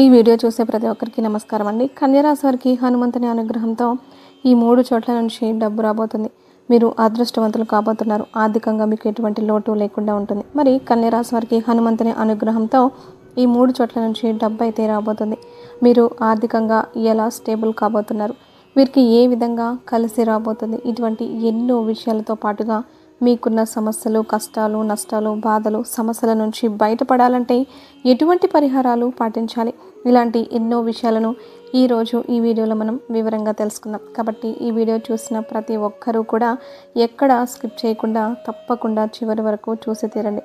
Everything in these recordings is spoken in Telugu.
ఈ వీడియో చూసే ప్రతి ఒక్కరికి నమస్కారం అండి. కన్యరాశి వారికి హనుమంతుని అనుగ్రహంతో ఈ మూడు చోట్ల నుంచి డబ్బు రాబోతుంది. మీరు అదృష్టవంతులు కాబోతున్నారు. ఆర్థికంగా మీకు ఎటువంటి లోటు లేకుండా ఉంటుంది. మరి కన్యరాశి వారికి హనుమంతుని అనుగ్రహంతో ఈ మూడు చోట్ల నుంచి డబ్బు అయితే రాబోతుంది. మీరు ఆర్థికంగా ఎలా స్టేబుల్ కాబోతున్నారు? వీరికి ఏ విధంగా కలిసి రాబోతుంది? ఇటువంటి ఎన్నో విషయాలతో పాటుగా మీకున్న సమస్యలు కష్టాలు నష్టాలు బాధలు సమస్యల నుంచి బయటపడాలంటే ఎటువంటి పరిహారాలు పాటించాలి? ఇలాంటి ఎన్నో విషయాలను ఈరోజు ఈ వీడియోలో మనం వివరంగా తెలుసుకుందాం. కాబట్టి ఈ వీడియో చూసిన ప్రతి ఒక్కరూ కూడా ఎక్కడ స్కిప్ చేయకుండా తప్పకుండా చివరి వరకు చూసి తీరండి.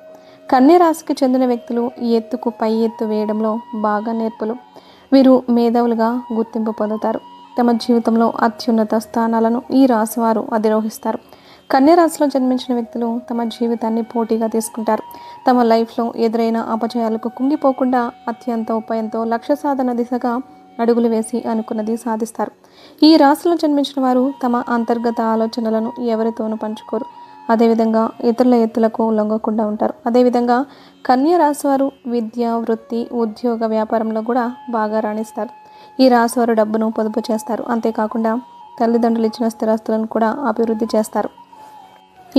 కన్య రాశికి చెందిన వ్యక్తులు ఈ ఎత్తుకు పై ఎత్తు వేయడంలో బాగా నేర్పులు. వీరు మేధావులుగా గుర్తింపు పొందుతారు. తమ జీవితంలో అత్యున్నత స్థానాలను ఈ రాశి వారు అధిరోహిస్తారు. కన్యరాశిలో జన్మించిన వ్యక్తులు తమ జీవితాన్ని పోటీగా తీసుకుంటారు. తమ లైఫ్లో ఎదురైన అపజయాలకు కుంగిపోకుండా అత్యంత ఉపాయంతో లక్ష్య సాధన దిశగా అడుగులు వేసి అనుకున్నది సాధిస్తారు. ఈ రాశిలో జన్మించిన వారు తమ అంతర్గత ఆలోచనలను ఎవరితోనూ పంచుకోరు. అదేవిధంగా ఇతరుల ఎత్తులకు లొంగకుండా ఉంటారు. అదేవిధంగా కన్య రాశి వారు విద్య వృత్తి ఉద్యోగ వ్యాపారంలో కూడా బాగా రాణిస్తారు. ఈ రాశి వారు డబ్బును పొదుపు చేస్తారు. అంతేకాకుండా తల్లిదండ్రులు ఇచ్చిన స్థిరాస్తులను కూడా అభివృద్ధి చేస్తారు.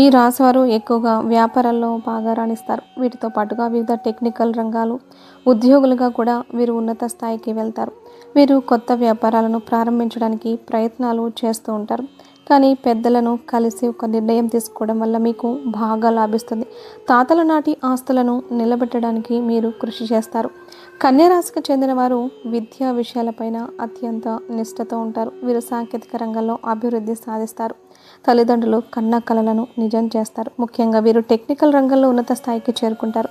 ఈ రాశివారు ఎక్కువగా వ్యాపారాల్లో బాగా రాణిస్తారు. వీటితో పాటుగా వివిధ టెక్నికల్ రంగాలు ఉద్యోగులుగా కూడా వీరు ఉన్నత స్థాయికి వెళ్తారు. వీరు కొత్త వ్యాపారాలను ప్రారంభించడానికి ప్రయత్నాలు చేస్తూ ఉంటారు. కానీ పెద్దలను కలిసి ఒక నిర్ణయం తీసుకోవడం వల్ల మీకు బాగా లాభిస్తుంది. తాతల నాటి ఆస్తులను నిలబెట్టడానికి మీరు కృషి చేస్తారు. కన్యరాశికి చెందిన వారు విద్యా విషయాలపైన అత్యంత నిష్ఠతో ఉంటారు. వీరు సాంకేతిక రంగంలో అభివృద్ధి సాధిస్తారు. తల్లిదండ్రులు కన్న కలలను నిజం చేస్తారు. ముఖ్యంగా వీరు టెక్నికల్ రంగంలో ఉన్నత స్థాయికి చేరుకుంటారు.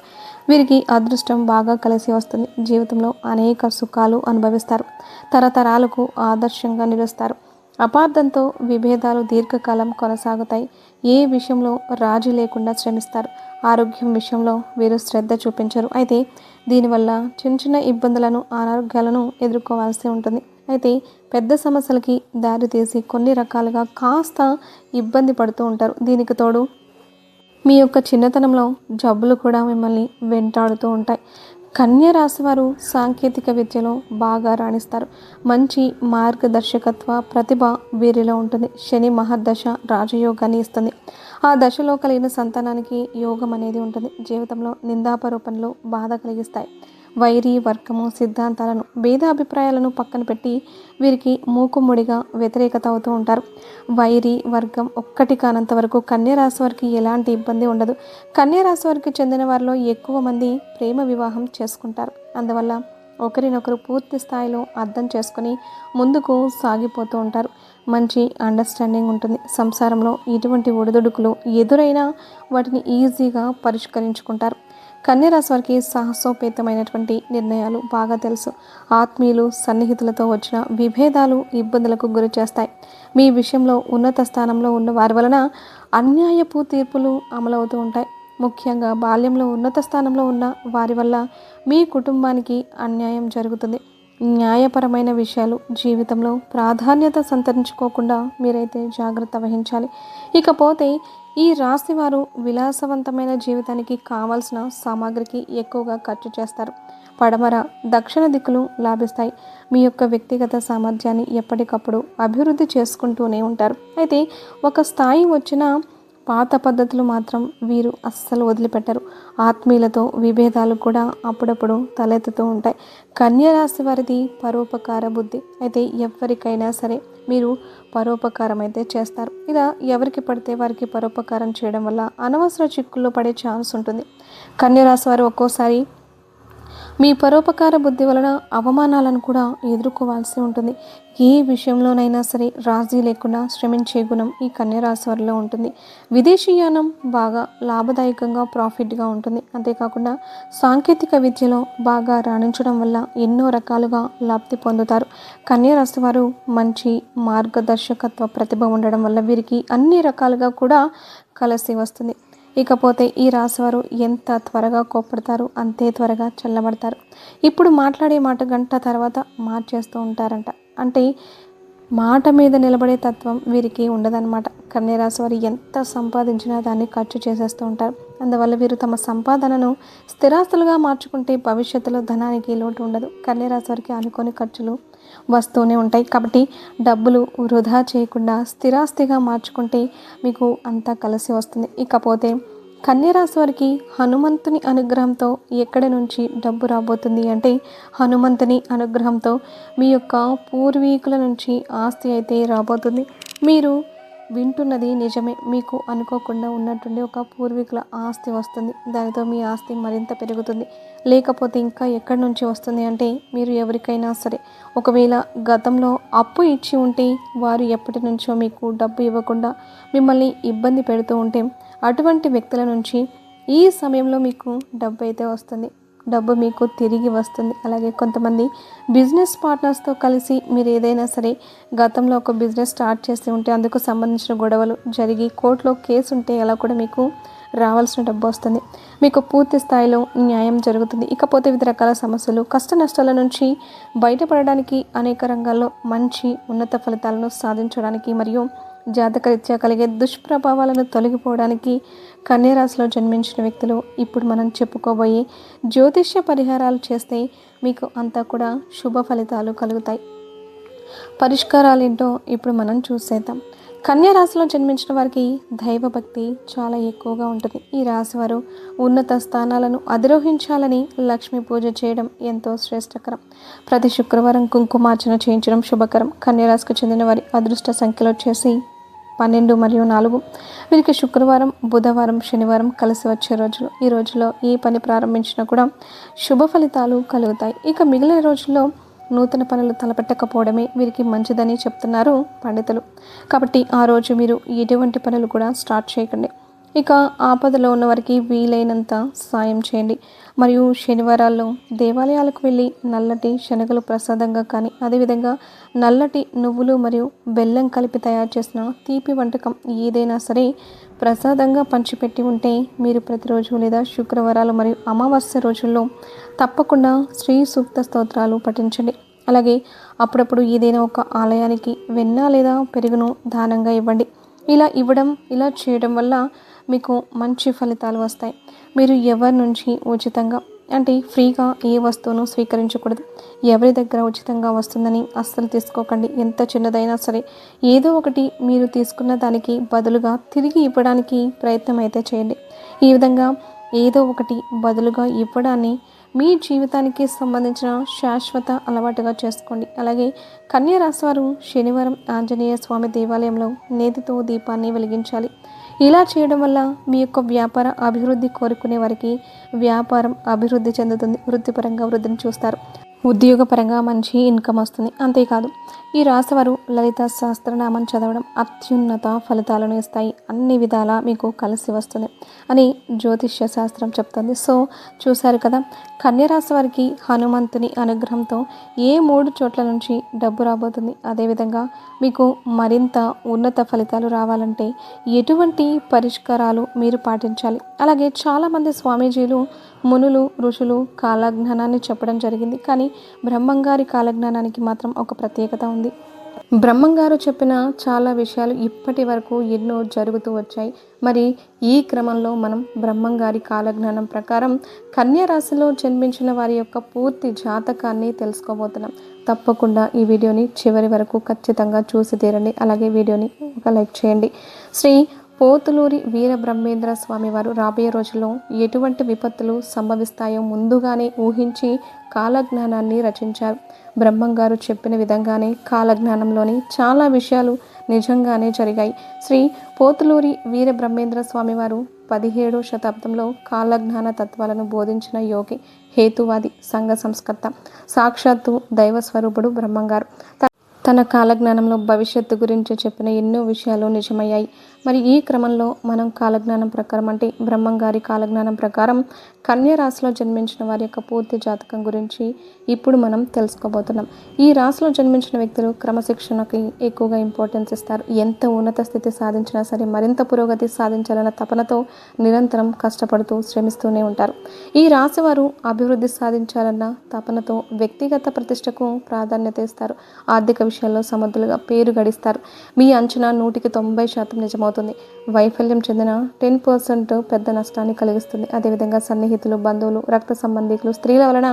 వీరికి అదృష్టం బాగా కలిసి వస్తుంది. జీవితంలో అనేక సుఖాలు అనుభవిస్తారు. తరతరాలకు ఆదర్శంగా నిలుస్తారు. అపార్థంతో విభేదాలు దీర్ఘకాలం కొనసాగుతాయి. ఏ విషయంలో రాజీ లేకుండా శ్రమిస్తారు. ఆరోగ్యం విషయంలో వీరు శ్రద్ధ చూపించరు. అయితే దీనివల్ల చిన్న చిన్న ఇబ్బందులను అనారోగ్యాలను ఎదుర్కోవాల్సి ఉంటుంది. అయితే పెద్ద సమస్యలకి దారి తీసి కొన్ని రకాలుగా కాస్త ఇబ్బంది పడుతూ ఉంటారు. దీనికి తోడు మీ యొక్క చిన్నతనంలో జబ్బులు కూడా మిమ్మల్ని వెంటాడుతూ ఉంటాయి. కన్య రాశి వారు సాంకేతిక విద్యలో బాగా రాణిస్తారు. మంచి మార్గదర్శకత్వ ప్రతిభ వీరిలో ఉంటుంది. శని మహర్దశ రాజయోగాన్ని ఇస్తుంది. ఆ దశలో కలిగిన సంతానానికి యోగం అనేది ఉంటుంది. జీవితంలో నిందాపరూపణలు బాధ కలిగిస్తాయి. వైరి వర్గము సిద్ధాంతాలను భేదాభిప్రాయాలను పక్కన పెట్టి వీరికి మూకుముడిగా వ్యతిరేకత అవుతూ ఉంటారు. వైరి వర్గం ఒక్కటి కానంత వరకు కన్యరాశి వారికి ఎలాంటి ఇబ్బంది ఉండదు. కన్యరాశి వారికి చెందిన వారిలో ఎక్కువ మంది ప్రేమ వివాహం చేసుకుంటారు. అందువల్ల ఒకరినొకరు పూర్తి స్థాయిలో అర్థం చేసుకొని ముందుకు సాగిపోతూ ఉంటారు. మంచి అండర్స్టాండింగ్ ఉంటుంది. సంసారంలో ఎటువంటి ఒడిదుడుకులు ఎదురైనా వాటిని ఈజీగా పరిష్కరించుకుంటారు. కన్యరాశి వారికి సాహసోపేతమైనటువంటి నిర్ణయాలు బాగా తెలుసు. ఆత్మీయులు సన్నిహితులతో వచ్చిన విభేదాలు ఇబ్బందులకు గురి చేస్తాయి. మీ విషయంలో ఉన్నత స్థానంలో ఉన్న వారి వలన అన్యాయపు తీర్పులు అమలవుతూ ఉంటాయి. ముఖ్యంగా బాల్యంలో ఉన్నత స్థానంలో ఉన్న వారి వల్ల మీ కుటుంబానికి అన్యాయం జరుగుతుంది. న్యాయపరమైన విషయాలు జీవితంలో ప్రాధాన్యత సంతరించుకోకుండా మీరైతే జాగ్రత్త వహించాలి. ఇకపోతే ఈ రాశి వారు విలాసవంతమైన జీవితానికి కావాల్సిన సామాగ్రికి ఎక్కువగా ఖర్చు చేస్తారు. పడమర దక్షిణ దిక్కులు లాభిస్తాయి. మీ యొక్క వ్యక్తిగత సామర్థ్యాన్ని ఎప్పటికప్పుడు అభివృద్ధి చేసుకుంటూనే ఉంటారు. అయితే ఒక స్థాయి వచ్చిన పాత పద్ధతులు మాత్రం వీరు అస్సలు వదిలిపెట్టరు. ఆత్మీయులతో విభేదాలు కూడా అప్పుడప్పుడు తలెత్తుతూ ఉంటాయి. కన్య రాశి వారిది పరోపకార బుద్ధి. అయితే ఎవరికైనా సరే మీరు పరోపకారం అయితే చేస్తారు. ఇలా ఎవరికి పడితే వారికి పరోపకారం చేయడం వల్ల అనవసర చిక్కుల్లో పడే ఛాన్స్ ఉంటుంది. కన్య రాశి వారు ఒక్కోసారి మీ పరోపకార బుద్ధి వలన అవమానాలను కూడా ఎదుర్కోవాల్సి ఉంటుంది. ఏ విషయంలోనైనా సరే రాజీ లేకుండా శ్రమించే గుణం ఈ కన్యరాశి వారిలో ఉంటుంది. విదేశీయానం బాగా లాభదాయకంగా ప్రాఫిట్గా ఉంటుంది. అంతేకాకుండా సాంకేతిక విద్యలో బాగా రాణించడం వల్ల ఎన్నో రకాలుగా లబ్ధి పొందుతారు. కన్యరాశి వారు మంచి మార్గదర్శకత్వ ప్రతిభ ఉండడం వల్ల వీరికి అన్ని రకాలుగా కూడా కలిసి వస్తుంది. ఇకపోతే ఈ రాశివారు ఎంత త్వరగా కోప్పడతారు అంతే త్వరగా చల్లబడతారు. ఇప్పుడు మాట్లాడే మాట గంట తర్వాత మార్చేస్తూ ఉంటారంట. అంటే మాట మీద నిలబడే తత్వం వీరికి ఉండదన్నమాట. కన్యరాశి వారు ఎంత సంపాదించినా దాన్ని ఖర్చు చేసేస్తూ ఉంటారు. అందువల్ల వీరు తమ సంపాదనను స్థిరాస్తులుగా మార్చుకుంటే భవిష్యత్తులో ధనానికి లోటు ఉండదు. కన్యరాశి వారికి అనుకోని ఖర్చులు వస్తూనే ఉంటాయి. కాబట్టి డబ్బులు వృధా చేయకుండా స్థిరాస్తిగా మార్చుకుంటే మీకు అంతా కలిసి వస్తుంది. ఇకపోతే కన్యరాశి వారికి హనుమంతుని అనుగ్రహంతో ఎక్కడి నుంచి డబ్బు రాబోతుంది అంటే హనుమంతుని అనుగ్రహంతో మీ యొక్క పూర్వీకుల నుంచి ఆస్తి అయితే రాబోతుంది. మీరు వింటున్నది నిజమే. మీకు అనుకోకుండా ఉన్నట్టుండి ఒక పూర్వీకుల ఆస్తి వస్తుంది. దానితో మీ ఆస్తి మరింత పెరుగుతుంది. లేకపోతే ఇంకా ఎక్కడి నుంచి వస్తుంది అంటే మీరు ఎవరికైనా సరే. ఒకవేళ గతంలో అప్పు ఇచ్చి ఉంటే వారు ఎప్పటి నుంచో మీకు డబ్బు ఇవ్వకుండా మిమ్మల్ని ఇబ్బంది పెడుతూ ఉంటే అటువంటి వ్యక్తుల నుంచి ఈ సమయంలో మీకు డబ్బు అయితే వస్తుంది. డబ్బు మీకు తిరిగి వస్తుంది. అలాగే కొంతమంది బిజినెస్ పార్ట్నర్స్తో కలిసి మీరు ఏదైనా సరే గతంలో ఒక బిజినెస్ స్టార్ట్ చేసి ఉంటే అందుకు సంబంధించిన గొడవలు జరిగి కోర్టులో కేసు ఉంటే అలా కూడా మీకు రావాల్సిన డబ్బు వస్తుంది. మీకు పూర్తి స్థాయిలో న్యాయం జరుగుతుంది. ఇకపోతే వివిధ రకాల సమస్యలు కష్ట నష్టాల నుంచి బయటపడడానికి అనేక రంగాల్లో మంచి ఉన్నత ఫలితాలను సాధించడానికి మరియు జాతకరీత్యా కలిగే దుష్ప్రభావాలను తొలగిపోవడానికి కన్యరాశిలో జన్మించిన వ్యక్తులు ఇప్పుడు మనం చెప్పుకోబోయే జ్యోతిష్య పరిహారాలు చేస్తే మీకు అంతా కూడా శుభ ఫలితాలు కలుగుతాయి. పరిష్కారాలు ఏంటో ఇప్పుడు మనం చూసేద్దాం. కన్యా రాశిలో జన్మించిన వారికి దైవభక్తి చాలా ఎక్కువగా ఉంటుంది. ఈ రాశి వారు ఉన్నత స్థానాలను అధిరోహించాలని లక్ష్మీ పూజ చేయడం ఎంతో శ్రేష్టకరం. ప్రతి శుక్రవారం కుంకుమార్చన చేయించడం శుభకరం. కన్యా రాశికి చెందిన వారి అదృష్ట సంఖ్యలో చేసి పన్నెండు మరియు నాలుగు. వీరికి శుక్రవారం బుధవారం శనివారం కలిసి వచ్చే రోజులు. ఈ రోజులో ఏ పని ప్రారంభించినా కూడా శుభ ఫలితాలు కలుగుతాయి. ఇక మిగిలిన రోజుల్లో నూతన పనులు తలపెట్టకపోవడమే వీరికి మంచిదని చెప్తున్నారు పండితులు. కాబట్టి ఆ రోజు మీరు ఎటువంటి పనులు కూడా స్టార్ట్ చేయకండి. ఇక ఆపదలో ఉన్న వారికి వీలైనంత సాయం చేయండి. మరియు శనివారాల్లో దేవాలయాలకు వెళ్ళి నల్లటి శనగలు ప్రసాదంగా కానీ అదేవిధంగా నల్లటి నువ్వులు మరియు బెల్లం కలిపి తయారు చేసిన తీపి వంటకం ఏదైనా సరే ప్రసాదంగా పంచిపెట్టి ఉంటే మీరు ప్రతిరోజు లేదా శుక్రవారాలు మరియు అమావాస్య రోజుల్లో తప్పకుండా శ్రీ సూక్త స్తోత్రాలు పఠించండి. అలాగే అప్పుడప్పుడు ఏదైనా ఒక ఆలయానికి వెన్న లేదా పెరుగును దానంగా ఇవ్వండి. ఇలా ఇవ్వడం ఇలా చేయడం వల్ల మీకు మంచి ఫలితాలు వస్తాయి. మీరు ఎవరి నుంచి ఉచితంగా అంటే ఫ్రీగా ఏ వస్తువును స్వీకరించకూడదు. ఎవరి దగ్గర ఉచితంగా వస్తుందని అస్సలు తీసుకోకండి. ఎంత చిన్నదైనా సరే. ఏదో ఒకటి మీరు తీసుకున్న దానికి బదులుగా తిరిగి ఇవ్వడానికి ప్రయత్నం అయితే చేయండి. ఈ విధంగా ఏదో ఒకటి బదులుగా ఇవ్వడాన్ని మీ జీవితానికి సంబంధించిన శాశ్వత అలవాటుగా చేసుకోండి. అలాగే కన్యా వారు శనివారం ఆంజనేయ స్వామి దేవాలయంలో నేతితో దీపాన్ని వెలిగించాలి. ఇలా చేయడం వల్ల మీ యొక్క వ్యాపార అభివృద్ధి కోరుకునే వారికి వ్యాపారం అభివృద్ధి చెందుతుంది వృత్తిపరంగా వృద్ధిని చూస్తారు. ఉద్యోగపరంగా మంచి ఇన్కమ్ వస్తుంది. అంతేకాదు ఈ రాశివారు లలిత సహస్రనామం చదవడం అత్యున్నత ఫలితాలను ఇస్తాయి. అన్ని విధాలా మీకు కలిసి వస్తుంది అని జ్యోతిష్య శాస్త్రం చెప్తుంది. సో చూశారు కదా కన్యరాశి వారికి హనుమంతుని అనుగ్రహంతో ఏ మూడు చోట్ల నుంచి డబ్బు రాబోతుంది? అదేవిధంగా మీకు మరింత ఉన్నత ఫలితాలు రావాలంటే ఎటువంటి పరిష్కారాలు మీరు పాటించాలి? అలాగే చాలామంది స్వామీజీలు మునులు ఋషులు కాలజ్ఞానాన్ని చెప్పడం జరిగింది. కానీ బ్రహ్మంగారి కాలజ్ఞానానికి మాత్రం ఒక ప్రత్యేకత ఉంది. బ్రహ్మంగారు చెప్పిన చాలా విషయాలు ఇప్పటి వరకు ఎన్నో జరుగుతూ వచ్చాయి. మరి ఈ క్రమంలో మనం బ్రహ్మంగారి కాలజ్ఞానం ప్రకారం కన్యా రాశిలో జన్మించిన వారి యొక్క పూర్తి జాతకాన్ని తెలుసుకోబోతున్నాం. తప్పకుండా ఈ వీడియోని చివరి వరకు ఖచ్చితంగా చూసి తీరండి. అలాగే వీడియోని ఒక లైక్ చేయండి. శ్రీ పోతులూరి వీరబ్రహ్మేంద్ర స్వామి వారు రాబోయే రోజుల్లో ఎటువంటి విపత్తులు సంభవిస్తాయో ముందుగానే ఊహించి కాలజ్ఞానాన్ని రచించారు. బ్రహ్మంగారు చెప్పిన విధంగానే కాలజ్ఞానంలోని చాలా విషయాలు నిజంగానే జరిగాయి. శ్రీ పోతులూరి వీరబ్రహ్మేంద్ర స్వామివారు స్వామి వారు పదిహేడో శతాబ్దంలో కాలజ్ఞాన తత్వాలను బోధించిన యోగి హేతువాది సంఘ సంస్కర్త సాక్షాత్తు దైవ స్వరూపుడు బ్రహ్మంగారు. తన కాలజ్ఞానంలో భవిష్యత్తు గురించి చెప్పిన ఎన్నో విషయాలు నిజమయ్యాయి. మరి ఈ క్రమంలో మనం కాలజ్ఞానం ప్రకారం అంటే బ్రహ్మంగారి కాలజ్ఞానం ప్రకారం కన్యా రాశిలో జన్మించిన వారి యొక్క పూర్తి జాతకం గురించి ఇప్పుడు మనం తెలుసుకోబోతున్నాం. ఈ రాశిలో జన్మించిన వ్యక్తులు క్రమశిక్షణకి ఎక్కువగా ఇంపార్టెన్స్ ఇస్తారు. ఎంత ఉన్నత స్థితి సాధించినా సరే మరింత పురోగతి సాధించాలన్న తపనతో నిరంతరం కష్టపడుతూ శ్రమిస్తూనే ఉంటారు. ఈ రాశి వారు అభివృద్ధి సాధించాలన్న తపనతో వ్యక్తిగత ప్రతిష్టకు ప్రాధాన్యత ఇస్తారు. ఆర్థిక విషయాల్లో సమర్థులుగా పేరు గడిస్తారు. మీ అంచనా నూటికి తొంభై శాతం నిజమవుతుంది. అవుతుంది వైఫల్యం చెందిన టెన్ పర్సెంట్ పెద్ద నష్టాన్ని కలిగిస్తుంది. అదేవిధంగా సన్నిహితులు బంధువులు రక్త సంబంధికులు స్త్రీల వలన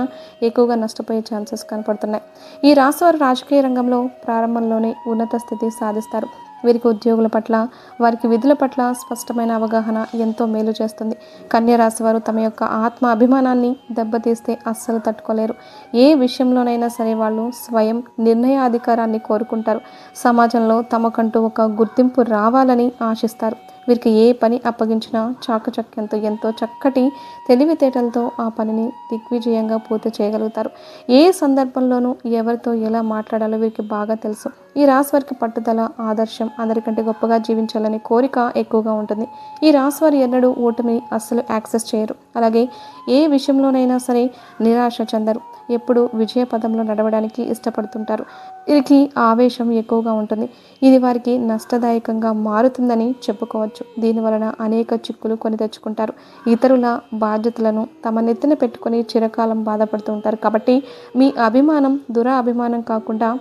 ఎక్కువగా నష్టపోయే ఛాన్సెస్ కనపడుతున్నాయి. ఈ రాశివారు రాజకీయ రంగంలో ప్రారంభంలోనే ఉన్నత స్థితి సాధిస్తారు. వీరికి ఉద్యోగుల పట్ల వారికి విధుల పట్ల స్పష్టమైన అవగాహన ఎంతో మేలు చేస్తుంది. కన్య రాశి వారు తమ యొక్క ఆత్మ అభిమానాన్ని దెబ్బతీస్తే అస్సలు తట్టుకోలేరు. ఏ విషయంలోనైనా సరే వాళ్ళు స్వయం నిర్ణయాధికారాన్ని కోరుకుంటారు. సమాజంలో తమకంటూ ఒక గుర్తింపు రావాలని ఆశిస్తారు. వీరికి ఏ పని అప్పగించినా చాకచక్యంతో ఎంతో చక్కటి తెలివితేటలతో ఆ పనిని దిగ్విజయంగా పూర్తి చేయగలుగుతారు. ఏ సందర్భంలోనూ ఎవరితో ఎలా మాట్లాడాలో వీరికి బాగా తెలుసు. ఈ రాశి వారికి పట్టుదల ఆదర్శం అందరికంటే గొప్పగా జీవించాలనే కోరిక ఎక్కువగా ఉంటుంది. ఈ రాశి వారి ఎన్నడూ ఓటమిని అస్సలు యాక్సెస్ చేయరు. అలాగే ఏ విషయంలోనైనా సరే నిరాశ చెందరు. ఎప్పుడు విజయ పదంలో నడవడానికి ఇష్టపడుతుంటారు. వీరికి ఆవేశం ఎక్కువగా ఉంటుంది. ఇది వారికి నష్టదాయకంగా మారుతుందని చెప్పుకోవచ్చు. దీనివలన అనేక చిక్కులు కొని తెచ్చుకుంటారు. ఇతరుల బాధ్యతలను తమ నెత్తిన పెట్టుకొని చిరకాలం బాధపడుతూ ఉంటారు. కాబట్టి మీ అభిమానం దురా అభిమానం కాకుండా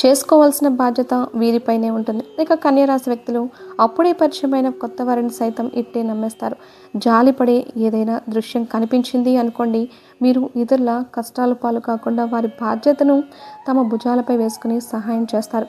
చేసుకోవాల్సిన బాధ్యత వీరిపైనే ఉంటుంది. ఇక కన్యరాశి వ్యక్తులు అప్పుడే పరిచయమైన కొత్త వారిని సైతం ఇట్టే నమ్మేస్తారు. జాలిపడే ఏదైనా దృశ్యం కనిపించింది అనుకోండి మీరు ఇతరుల కష్టాల పాలు కాకుండా వారి బాధ్యతను తమ భుజాలపై వేసుకుని సహాయం చేస్తారు.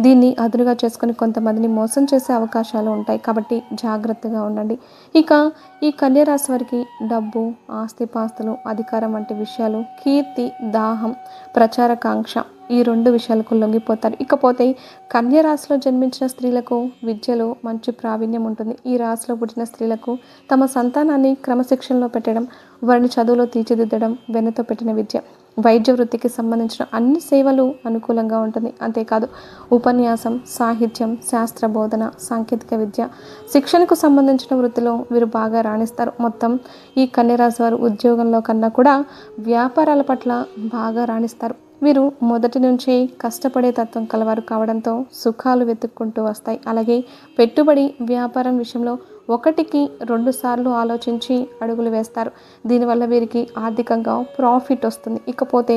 దీన్ని అదునుగా చేసుకుని కొంతమందిని మోసం చేసే అవకాశాలు ఉంటాయి. కాబట్టి జాగ్రత్తగా ఉండండి. ఇక ఈ కన్యరాశి వారికి డబ్బు ఆస్తిపాస్తులు అధికారం వంటి విషయాలు కీర్తి దాహం ప్రచారకాంక్ష ఈ రెండు విషయాలకు లొంగిపోతారు. ఇకపోతే కన్య రాశిలో జన్మించిన స్త్రీలకు విద్యలో మంచి ప్రావీణ్యం ఉంటుంది. ఈ రాశిలో పుట్టిన స్త్రీలకు తమ సంతానాన్ని క్రమశిక్షణలో పెట్టడం వారిని చదువులో తీర్చిదిద్దడం వెనుతో పెట్టిన విద్య వైద్య వృత్తికి సంబంధించిన అన్ని సేవలు అనుకూలంగా ఉంటుంది. అంతేకాదు ఉపన్యాసం సాహిత్యం శాస్త్ర బోధన సాంకేతిక విద్య శిక్షణకు సంబంధించిన వృత్తిలో వీరు బాగా రాణిస్తారు. మొత్తం ఈ కన్యరాశి వారు ఉద్యోగంలో కన్నా కూడా వ్యాపారాల పట్ల బాగా రాణిస్తారు. వీరు మొదటి నుంచి కష్టపడే తత్వం కలవారు కావడంతో సుఖాలు వెతుక్కుంటూ వస్తాయి. అలాగే పెట్టుబడి వ్యాపారం విషయంలో ఒకటికి రెండు సార్లు ఆలోచించి అడుగులు వేస్తారు. దీనివల్ల వీరికి ఆర్థికంగా ప్రాఫిట్ వస్తుంది. ఇకపోతే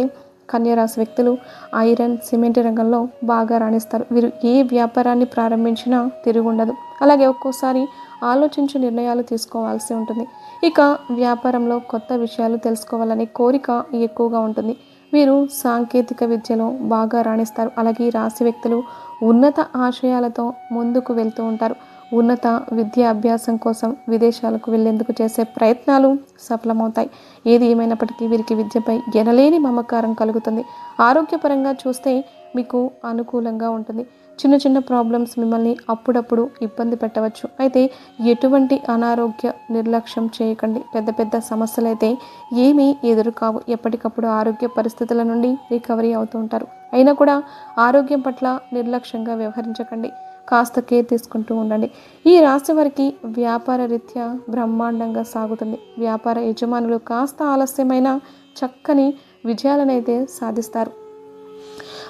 కన్యరాశి వ్యక్తులు ఐరన్ సిమెంట్ రంగంలో బాగా రాణిస్తారు. వీరు ఏ వ్యాపారాన్ని ప్రారంభించినా తిరుగుండదు అలాగే ఒక్కోసారి ఆలోచించి నిర్ణయాలు తీసుకోవాల్సి ఉంటుంది. ఇక వ్యాపారంలో కొత్త విషయాలు తెలుసుకోవాలనే కోరిక ఎక్కువగా ఉంటుంది. వీరు సాంకేతిక విద్యలో బాగా రాణిస్తారు. అలాగే రాశి వ్యక్తులు ఉన్నత ఆశయాలతో ముందుకు వెళ్తూ ఉంటారు. ఉన్నత విద్యాభ్యాసం కోసం విదేశాలకు వెళ్ళేందుకు చేసే ప్రయత్నాలు సఫలమవుతాయి. ఏది ఏమైనప్పటికీ వీరికి విద్యపై ఎనలేని మమకారం కలుగుతుంది. ఆరోగ్యపరంగా చూస్తే మీకు అనుకూలంగా ఉంటుంది. చిన్న చిన్న ప్రాబ్లమ్స్ మిమ్మల్ని అప్పుడప్పుడు ఇబ్బంది పెట్టవచ్చు. అయితే ఎటువంటి అనారోగ్య నిర్లక్ష్యం చేయకండి. పెద్ద పెద్ద సమస్యలు అయితే ఏమీ ఎదురు కావు ఎప్పటికప్పుడు ఆరోగ్య పరిస్థితుల నుండి రికవరీ అవుతూ ఉంటారు. అయినా కూడా ఆరోగ్యం పట్ల నిర్లక్ష్యంగా వ్యవహరించకండి. కాస్త కేర్ తీసుకుంటూ ఉండండి. ఈ రాశి వారికి వ్యాపార రీత్యా బ్రహ్మాండంగా సాగుతుంది. వ్యాపార యజమానులు కాస్త ఆలస్యమైన చక్కని విజయాలనైతే సాధిస్తారు.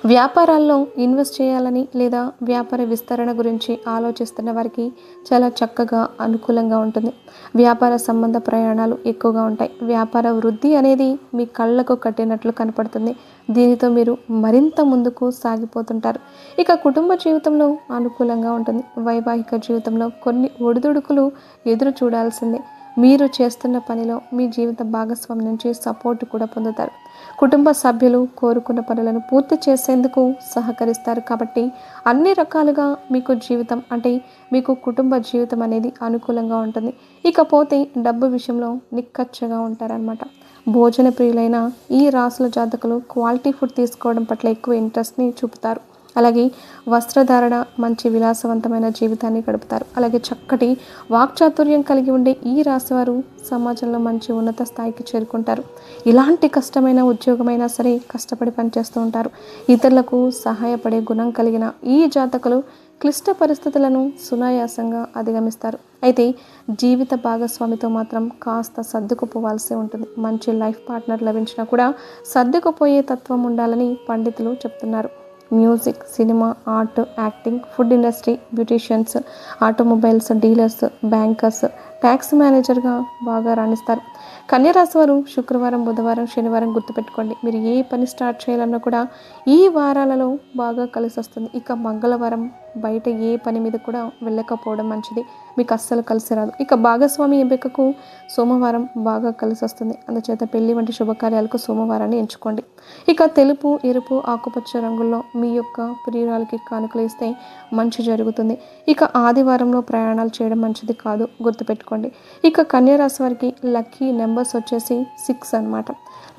వ్యాపారాల్లో ఇన్వెస్ట్ చేయాలని లేదా వ్యాపార విస్తరణ గురించి ఆలోచిస్తున్న వారికి చాలా చక్కగా అనుకూలంగా ఉంటుంది. వ్యాపార సంబంధ ప్రయాణాలు ఎక్కువగా ఉంటాయి. వ్యాపార వృద్ధి అనేది మీ కళ్ళకు కట్టినట్లు కనపడుతుంది. దీనితో మీరు మరింత ముందుకు సాగిపోతుంటారు. ఇక కుటుంబ జీవితంలో అనుకూలంగా ఉంటుంది. వైవాహిక జీవితంలో కొన్ని ఒడిదుడుకులు ఎదురు చూడాల్సిందే. మీరు చేస్తున్న పనిలో మీ జీవిత భాగస్వామి నుంచి సపోర్ట్ కూడా పొందుతారు. కుటుంబ సభ్యులు కోరుకున్న పనులను పూర్తి చేసేందుకు సహకరిస్తారు. కాబట్టి అన్ని రకాలుగా మీకు జీవితం అంటే మీకు కుటుంబ జీవితం అనేది అనుకూలంగా ఉంటుంది. ఇకపోతే డబ్బు విషయంలో నిక్కచ్చగా ఉంటారనమాట భోజన ప్రియులైన ఈ రాసుల జాతకులు క్వాలిటీ ఫుడ్ తీసుకోవడం పట్ల ఎక్కువ ఇంట్రెస్ట్ని చూపుతారు. అలాగే వస్త్రధారణ మంచి విలాసవంతమైన జీవితాన్ని గడుపుతారు. అలాగే చక్కటి వాక్చాతుర్యం కలిగి ఉండే ఈ రాశివారు సమాజంలో మంచి ఉన్నత స్థాయికి చేరుకుంటారు. ఇలాంటి కష్టమైన ఉద్యోగమైనా సరే కష్టపడి పనిచేస్తూ ఉంటారు. ఇతరులకు సహాయపడే గుణం కలిగిన ఈ జాతకులు క్లిష్ట పరిస్థితులను సునాయాసంగా అధిగమిస్తారు. అయితే జీవిత భాగస్వామితో మాత్రం కాస్త సర్దుకుపోవాల్సి ఉంటుంది. మంచి లైఫ్ పార్ట్నర్ లభించినా కూడా సర్దుకుపోయే తత్వం ఉండాలని పండితులు చెప్తున్నారు. Music cinema art acting food industry beauticians automobiles dealers bankers tax మేనేజర్గా బాగా రాణిస్తారు. కన్యరాశి వారు శుక్రవారం బుధవారం శనివారం గుర్తుపెట్టుకోండి. మీరు ఏ పని స్టార్ట్ చేయాలన్నా కూడా ఈ వారాలలో బాగా కలిసి వస్తుంది ఇక మంగళవారం బయట ఏ పని మీద కూడా వెళ్ళకపోవడం మంచిది. మీకు అస్సలు కలిసి రాదు. ఇక భాగస్వామి ఎంపికకు సోమవారం బాగా కలిసి వస్తుంది. అందుచేత పెళ్ళి వంటి శుభకార్యాలకు సోమవారాన్ని ఎంచుకోండి. ఇక తెలుపు ఎరుపు ఆకుపచ్చ రంగుల్లో మీ యొక్క ప్రియురాలకి కానుకలు ఇస్తే మంచి జరుగుతుంది. ఇక ఆదివారంలో ప్రయాణాలు చేయడం మంచిది కాదు. గుర్తుపెట్టుకోండి. ఇక కన్యారాశి వారికి లక్కీ నెంబర్స్ వచ్చేసి సిక్స్ అన్నమాట.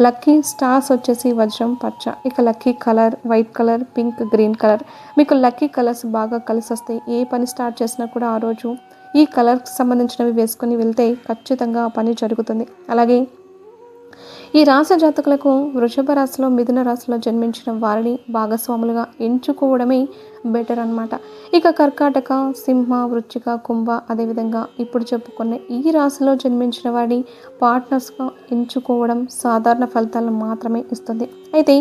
లక్కీ స్టార్స్ వచ్చేసి వజ్రం పచ్చ. ఇక lucky colour white colour pink green colour. మీకు లక్కీ కలర్స్ బాగా కలిసి వస్తాయి. ఏ పని స్టార్ట్ చేసినా కూడా ఆ రోజు ఈ కలర్కి సంబంధించినవి వేసుకొని వెళ్తే ఖచ్చితంగా ఆ పని జరుగుతుంది. అలాగే ఈ రాశి జాతకులకు వృషభ రాశిలో మిథున రాశిలో జన్మించిన వారిని భాగస్వాములుగా ఎంచుకోవడమే బెటర్ అన్నమాట. ఇక కర్కాటక సింహ వృచ్చిక కుంభ అదేవిధంగా ఇప్పుడు చెప్పుకున్న ఈ రాశిలో జన్మించిన వాడి పార్ట్నర్స్గా ఎంచుకోవడం సాధారణ ఫలితాలను మాత్రమే ఇస్తుంది. అయితే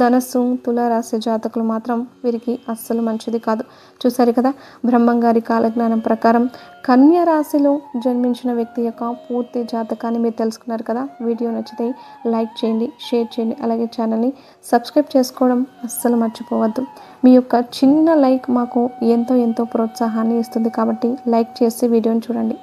ధనస్సు తుల రాశి జాతకులు మాత్రం వీరికి అస్సలు మంచిది కాదు. చూసారు కదా బ్రహ్మంగారి కాలజ్ఞానం ప్రకారం కన్య రాశిలో జన్మించిన వ్యక్తి యొక్క పూర్తి జాతకాన్ని మీరు తెలుసుకున్నారు కదా. వీడియో నచ్చితే లైక్ చేయండి షేర్ చేయండి అలాగే ఛానల్ని సబ్స్క్రైబ్ చేసుకోవడం అస్సలు మర్చిపోవద్దు. మీ యొక్క చిన్న లైక్ మాకు ఎంతో ఎంతో ప్రోత్సాహాన్ని ఇస్తుంది కాబట్టి లైక్ చేసి వీడియోని చూడండి.